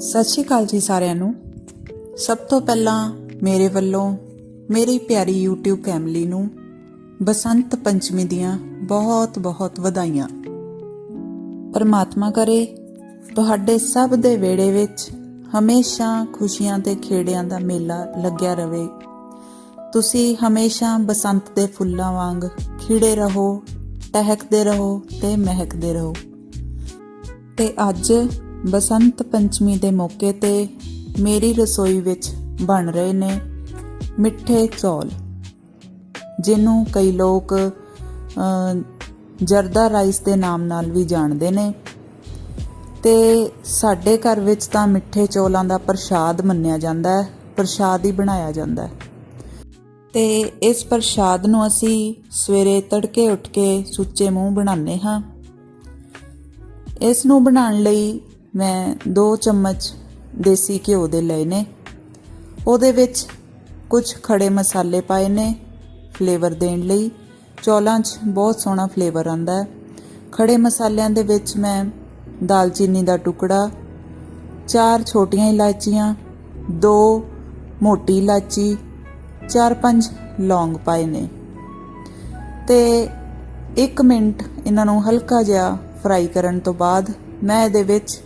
ਸਤਿ ਸ਼੍ਰੀ ਅਕਾਲ ਜੀ ਸਾਰਿਆਂ ਨੂੰ। ਸਭ ਤੋਂ ਪਹਿਲਾਂ ਮੇਰੇ ਵੱਲੋਂ ਮੇਰੀ ਪਿਆਰੀ YouTube ਫੈਮਿਲੀ ਨੂੰ ਬਸੰਤ ਪੰਚਮੀ ਦੀਆਂ ਬਹੁਤ-ਬਹੁਤ ਵਧਾਈਆਂ। ਪਰਮਾਤਮਾ ਕਰੇ ਤੁਹਾਡੇ ਸਭ ਦੇ ਵਿਹੜੇ ਵਿੱਚ ਹਮੇਸ਼ਾ ਖੁਸ਼ੀਆਂ ਤੇ ਖੇੜਿਆਂ ਦਾ ਮੇਲਾ ਲੱਗਿਆ ਰਹੇ। ਤੁਸੀਂ ਹਮੇਸ਼ਾ ਬਸੰਤ ਦੇ ਫੁੱਲਾਂ ਵਾਂਗ ਖਿੜੇ ਰਹੋ, ਟਹਿਕਦੇ ਰਹੋ ਤੇ ਮਹਿਕਦੇ ਰਹੋ। ਤੇ ਅੱਜ ਬਸੰਤ ਪੰਚਮੀ ਦੇ ਮੌਕੇ ਤੇ ਮੇਰੀ ਰਸੋਈ ਵਿੱਚ ਬਣ ਰਹੇ ਨੇ ਮਿੱਠੇ ਚੌਲ, ਜਿਹਨੂੰ ਕਈ ਲੋਕ ਜਰਦਾ ਰਾਈਸ ਦੇ ਨਾਮ ਨਾਲ ਵੀ ਜਾਣਦੇ ਨੇ। ਤੇ ਸਾਡੇ ਘਰ ਵਿੱਚ ਤਾਂ ਮਿੱਠੇ ਚੌਲਾਂ ਦਾ ਪ੍ਰਸ਼ਾਦ ਮੰਨਿਆ ਜਾਂਦਾ ਹੈ, ਪ੍ਰਸ਼ਾਦ ਹੀ ਬਣਾਇਆ ਜਾਂਦਾ ਹੈ। ਤੇ ਇਸ ਪ੍ਰਸ਼ਾਦ ਨੂੰ ਅਸੀਂ ਸਵੇਰੇ ਤੜਕੇ ਉੱਠ ਕੇ ਸੁੱਚੇ ਮੂੰਹ ਬਣਾਉਂਦੇ ਹਾਂ। ਇਸ ਨੂੰ ਬਣਾਉਣ ਲਈ ਮੈਂ 2 ਚਮਚ ਦੇਸੀ ਘਿਓ ਦੇ ਲਏ ਨੇ। ਉਹਦੇ ਵਿੱਚ ਕੁਝ ਖੜੇ ਮਸਾਲੇ ਪਾਏ ਨੇ ਫਲੇਵਰ ਦੇਣ ਲਈ। ਚੌਲਾਂ 'ਚ ਬਹੁਤ ਸੋਹਣਾ ਫਲੇਵਰ ਆਉਂਦਾ ਹੈ। ਖੜੇ ਮਸਾਲਿਆਂ ਦੇ ਵਿੱਚ ਮੈਂ ਦਾਲਚੀਨੀ ਦਾ ਟੁਕੜਾ, ਚਾਰ ਛੋਟੀਆਂ ਇਲਾਚੀਆਂ ਦੋ ਮੋਟੀ ਇਲਾਚੀ ਚਾਰ ਪੰਜ ਲੌਂਗ ਪਾਏ ਨੇ। ਤੇ 1 ਮਿੰਟ ਇਹਨਾਂ ਨੂੰ ਹਲਕਾ ਜਿਹਾ ਫਰਾਈ ਕਰਨ ਤੋਂ ਬਾਅਦ ਮੈਂ ਇਹਦੇ ਵਿੱਚ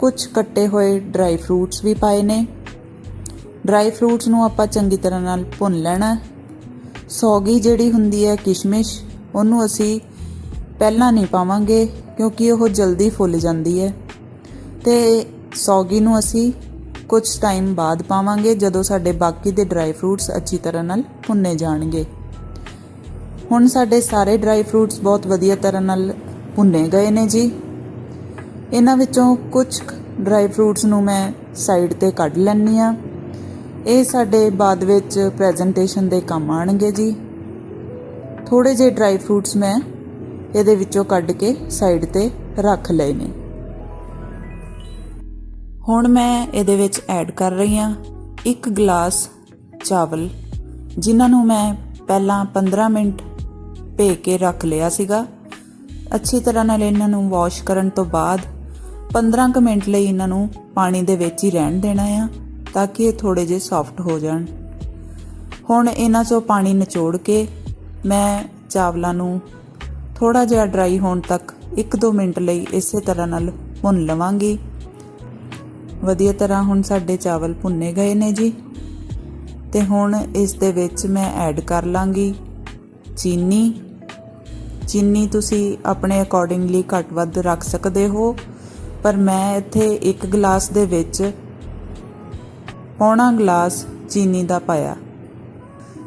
ਕੁਝ ਕੱਟੇ ਹੋਏ ਡਰਾਈ ਫਰੂਟਸ ਵੀ ਪਾਏ ਨੇ। ਡਰਾਈ ਫਰੂਟਸ ਨੂੰ ਆਪਾਂ ਚੰਗੀ ਤਰ੍ਹਾਂ ਨਾਲ ਭੁੰਨ ਲੈਣਾ ਸੌਗੀ ਜਿਹੜੀ ਹੁੰਦੀ ਹੈ ਕਿਸ਼ਮਿਸ਼, ਉਹਨੂੰ ਅਸੀਂ ਪਹਿਲਾਂ ਨਹੀਂ ਪਾਵਾਂਗੇ ਕਿਉਂਕਿ ਉਹ ਜਲਦੀ ਫੁੱਲ ਜਾਂਦੀ ਹੈ। ਤੇ ਸੌਗੀ ਨੂੰ ਅਸੀਂ ਕੁਝ ਟਾਈਮ ਬਾਅਦ ਪਾਵਾਂਗੇ ਜਦੋਂ ਸਾਡੇ ਬਾਕੀ ਦੇ ਡਰਾਈ ਫਰੂਟਸ ਅੱਛੀ ਤਰ੍ਹਾਂ ਨਾਲ ਭੁੰਨੇ ਜਾਣਗੇ। ਹੁਣ ਸਾਡੇ ਸਾਰੇ ਡਰਾਈ ਫਰੂਟਸ ਬਹੁਤ ਵਧੀਆ ਤਰ੍ਹਾਂ ਨਾਲ ਭੁੰਨੇ ਗਏ ਨੇ ਜੀ। ਇਹਨਾਂ ਵਿੱਚੋਂ ਕੁਝ ਡਰਾਈ ਫਰੂਟਸ ਨੂੰ ਮੈਂ ਸਾਈਡ ਤੇ ਕੱਢ ਲੈਣੀ ਆ ਇਹ ਸਾਡੇ ਬਾਅਦ ਵਿੱਚ ਪ੍ਰੈਜੈਂਟੇਸ਼ਨ ਦੇ ਕੰਮ ਆਣਗੇ ਜੀ। ਥੋੜੇ ਜਿਹੇ ਡਰਾਈ ਫਰੂਟਸ ਮੈਂ ਇਹਦੇ ਵਿੱਚੋਂ ਕੱਢ ਕੇ ਸਾਈਡ ਤੇ ਰੱਖ ਲਏ ਨੇ। ਹੁਣ ਮੈਂ ਇਹਦੇ ਵਿੱਚ ਐਡ ਕਰ ਰਹੀ ਹਾਂ ਇੱਕ ਗਲਾਸ ਚਾਵਲ, ਜਿਨ੍ਹਾਂ ਨੂੰ ਮੈਂ ਪਹਿਲਾਂ 15 ਮਿੰਟ ਭੇ ਕੇ ਰੱਖ ਲਿਆ ਸੀਗਾ। ਅੱਛੀ ਤਰ੍ਹਾਂ ਨਾਲ ਇਹਨਾਂ ਨੂੰ ਵਾਸ਼ ਕਰਨ ਤੋਂ ਬਾਅਦ 15 ਕੁ ਮਿੰਟ ਲਈ ਇਹਨਾਂ ਨੂੰ ਪਾਣੀ ਦੇ ਵਿੱਚ ਹੀ ਰਹਿਣ ਦੇਣਾ ਆ ਤਾਂ ਕਿ ਇਹ ਥੋੜੇ ਜਿਹੇ ਸੌਫਟ ਹੋ ਜਾਣ। ਹੁਣ ਇਹਨਾਂ ਚੋਂ ਪਾਣੀ ਨਿਚੋੜ ਕੇ ਮੈਂ ਚਾਵਲਾਂ ਨੂੰ ਥੋੜਾ ਜਿਹਾ ਡਰਾਈ ਹੋਣ ਤੱਕ 1-2 ਮਿੰਟ ਲਈ ਇਸੇ ਤਰ੍ਹਾਂ ਨਾਲ ਭੁੰਨ ਲਵਾਂਗੀ। ਵਧੀਆ ਤਰ੍ਹਾਂ ਹੁਣ ਸਾਡੇ ਚਾਵਲ ਭੁੰਨੇ ਗਏ ਨੇ ਜੀ। ਤੇ ਹੁਣ ਇਸ ਦੇ ਵਿੱਚ ਮੈਂ ਐਡ ਕਰ ਲਾਂਗੀ ਚੀਨੀ। ਚੀਨੀ ਤੁਸੀਂ ਆਪਣੇ ਅਕੋਰਡਿੰਗਲੀ ਘੱਟ ਵੱਧ ਰੱਖ ਸਕਦੇ ਹੋ। ਪਰ ਮੈਂ ਇੱਥੇ ਇੱਕ ਗਲਾਸ ਦੇ ਵਿੱਚ ਪੌਣਾ ਗਲਾਸ ਚੀਨੀ ਦਾ ਪਾਇਆ।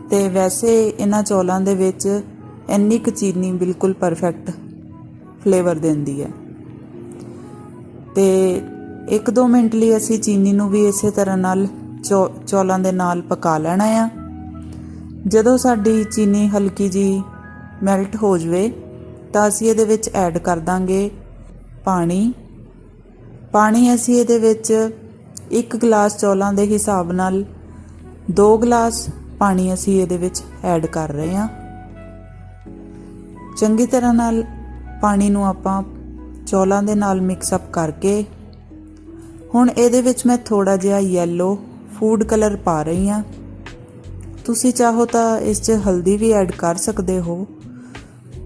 ਤੇ ਵੈਸੇ ਇਹਨਾਂ ਚੌਲਾਂ ਦੇ ਵਿੱਚ ਇੰਨੀ ਕੁ ਚੀਨੀ ਬਿਲਕੁਲ ਪਰਫੈਕਟ ਫਲੇਵਰ ਦਿੰਦੀ ਹੈ। ਤੇ 1-2 ਮਿੰਟ ਲਈ ਅਸੀਂ ਚੀਨੀ ਨੂੰ ਵੀ ਇਸੇ ਤਰ੍ਹਾਂ ਨਾਲ ਚੌ- ਚੌਲਾਂ ਦੇ ਨਾਲ ਪਕਾ ਲੈਣਾ ਆ। ਜਦੋਂ ਸਾਡੀ ਚੀਨੀ ਹਲਕੀ ਜੀ ਮੈਲਟ ਹੋ ਜਵੇ ਤਾਂ ਅਸੀਂ ਇਹਦੇ ਵਿੱਚ ਐਡ ਕਰ ਦਾਂਗੇ ਪਾਣੀ ਪਾਣੀ ਅਸੀਂ ਇਹਦੇ ਵਿੱਚ ਇੱਕ ਗਲਾਸ ਚੌਲਾਂ ਦੇ ਹਿਸਾਬ ਨਾਲ 2 ਗਲਾਸ ਪਾਣੀ ਅਸੀਂ ਇਹਦੇ ਵਿੱਚ ਐਡ ਕਰ ਰਹੇ ਹਾਂ। ਚੰਗੀ ਤਰ੍ਹਾਂ ਨਾਲ ਪਾਣੀ ਨੂੰ ਆਪਾਂ ਚੌਲਾਂ ਦੇ ਨਾਲ ਮਿਕਸ ਅਪ ਕਰਕੇ ਹੁਣ ਇਹਦੇ ਵਿੱਚ ਮੈਂ ਥੋੜਾ ਜਿਹਾ ਯੈਲੋ ਫੂਡ ਕਲਰ ਪਾ ਰਹੀ ਹਾਂ। ਤੁਸੀਂ ਚਾਹੋ ਤਾਂ ਇਸ 'ਚ ਹਲਦੀ ਵੀ ਐਡ ਕਰ ਸਕਦੇ ਹੋ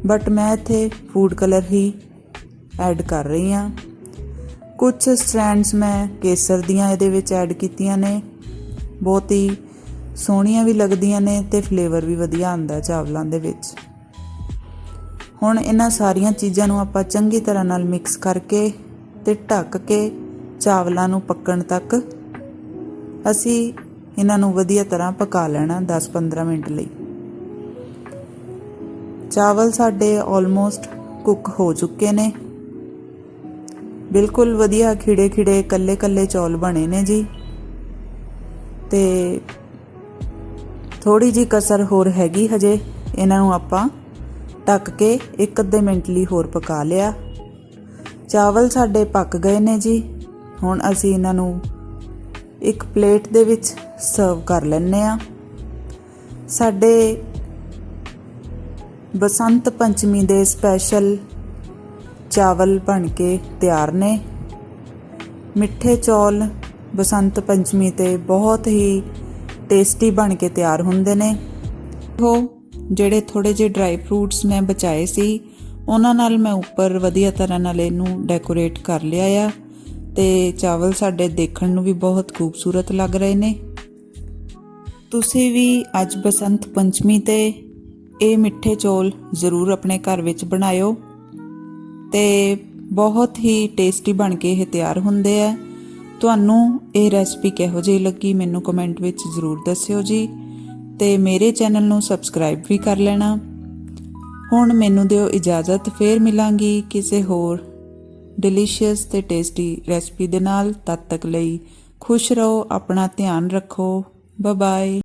ਬਟ ਮੈਂ ਇੱਥੇ ਫੂਡ ਕਲਰ ਹੀ ਐਡ ਕਰ ਰਹੀ ਹਾਂ। ਕੁਝ ਸਟ੍ਰੈਂਡਸ ਮੈਂ ਕੇਸਰ ਦੀਆਂ ਇਹਦੇ ਵਿੱਚ ਐਡ ਕੀਤੀਆਂ ਨੇ। ਬਹੁਤ ਹੀ ਸੋਹਣੀਆਂ ਵੀ ਲੱਗਦੀਆਂ ਨੇ ਤੇ ਫਲੇਵਰ ਵੀ ਵਧੀਆ ਆਉਂਦਾ ਚਾਵਲਾਂ ਦੇ ਵਿੱਚ। ਹੁਣ ਇਹਨਾਂ ਸਾਰੀਆਂ ਚੀਜ਼ਾਂ ਨੂੰ ਆਪਾਂ ਚੰਗੀ ਤਰ੍ਹਾਂ ਨਾਲ ਮਿਕਸ ਕਰਕੇ ਤੇ ਢੱਕ ਕੇ ਚਾਵਲਾਂ ਨੂੰ ਪੱਕਣ ਤੱਕ ਅਸੀਂ ਇਹਨਾਂ ਨੂੰ ਵਧੀਆ ਤਰ੍ਹਾਂ ਪਕਾ ਲੈਣਾ 10-15 ਮਿੰਟ ਲਈ। ਚਾਵਲ ਸਾਡੇ ਆਲਮੋਸਟ ਕੁੱਕ ਹੋ ਚੁੱਕੇ ਨੇ। ਬਿਲਕੁਲ ਵਧੀਆ ਖਿੜੇ ਖਿੜੇ ਕੱਲੇ ਕੱਲੇ ਚੌਲ ਬਣੇ ਨੇ ਜੀ। ਤੇ ਥੋੜੀ ਜੀ ਕਸਰ ਹੋਰ ਹੈਗੀ ਹਜੇ, ਇਹਨਾਂ ਨੂੰ ਆਪਾਂ ਢੱਕ ਕੇ ਇੱਕ ਅੱਧੇ ਮਿੰਟ ਲਈ ਹੋਰ ਪਕਾ ਲਿਆ। ਚਾਵਲ ਸਾਡੇ ਪੱਕ ਗਏ ਨੇ ਜੀ। ਹੁਣ ਅਸੀਂ ਇਹਨਾਂ ਨੂੰ ਇੱਕ ਪਲੇਟ ਦੇ ਵਿੱਚ ਸਰਵ ਕਰ ਲੈਣੇ ਆ ਸਾਡੇ ਬਸੰਤ ਪੰਚਮੀ ਦੇ ਸਪੈਸ਼ਲ ਚਾਵਲ ਬਣ ਕੇ ਤਿਆਰ ਨੇ। ਮਿੱਠੇ ਚੌਲ ਬਸੰਤ ਪੰਚਮੀ ਤੇ ਬਹੁਤ ਹੀ ਟੇਸਟੀ ਬਣ ਕੇ ਤਿਆਰ ਹੁੰਦੇ ਨੇ। ਉਹ ਜਿਹੜੇ ਥੋੜੇ ਜਿਹੇ ਡਰਾਈ ਫਰੂਟਸ ਮੈਂ ਬਚਾਏ ਸੀ, ਉਹਨਾਂ ਨਾਲ ਮੈਂ ਉੱਪਰ ਵਧੀਆ ਤਰ੍ਹਾਂ ਨਾਲ ਇਹਨੂੰ ਡੈਕੋਰੇਟ ਕਰ ਲਿਆ ਆ ਤੇ ਚਾਵਲ ਸਾਡੇ ਦੇਖਣ ਨੂੰ ਵੀ ਬਹੁਤ ਖੂਬਸੂਰਤ ਲੱਗ ਰਹੇ ਨੇ। ਤੁਸੀਂ ਵੀ ਅੱਜ ਬਸੰਤ ਪੰਚਮੀ ਤੇ ਇਹ ਮਿੱਠੇ ਚੌਲ ਜ਼ਰੂਰ ਆਪਣੇ ਘਰ ਵਿੱਚ ਬਣਾਇਓ। ਤੇ ਬਹੁਤ ਹੀ ਟੇਸਟੀ ਬਣ ਕੇ ਇਹ ਤਿਆਰ ਹੁੰਦੇ ਆ। ਤੁਹਾਨੂੰ ਇਹ ਰੈਸਪੀ ਕਿਹੋ ਜਿਹੀ ਲੱਗੀ ਮੈਨੂੰ ਕਮੈਂਟ ਵਿੱਚ ਜ਼ਰੂਰ ਦੱਸਿਓ ਜੀ। ਤੇ ਮੇਰੇ ਚੈਨਲ ਨੂੰ ਸਬਸਕ੍ਰਾਈਬ ਵੀ ਕਰ ਲੈਣਾ। ਹੁਣ ਮੈਨੂੰ ਦਿਓ ਇਜਾਜ਼ਤ, ਫੇਰ ਮਿਲਾਂਗੀ ਕਿਸੇ ਹੋਰ ਡਿਲੀਸ਼ੀਅਸ ਤੇ ਟੇਸਟੀ ਰੈਸਪੀ ਦੇ ਨਾਲ। ਤਦ ਤੱਕ ਲਈ ਖੁਸ਼ ਰਹੋ, ਆਪਣਾ ਧਿਆਨ ਰੱਖੋ। Bye bye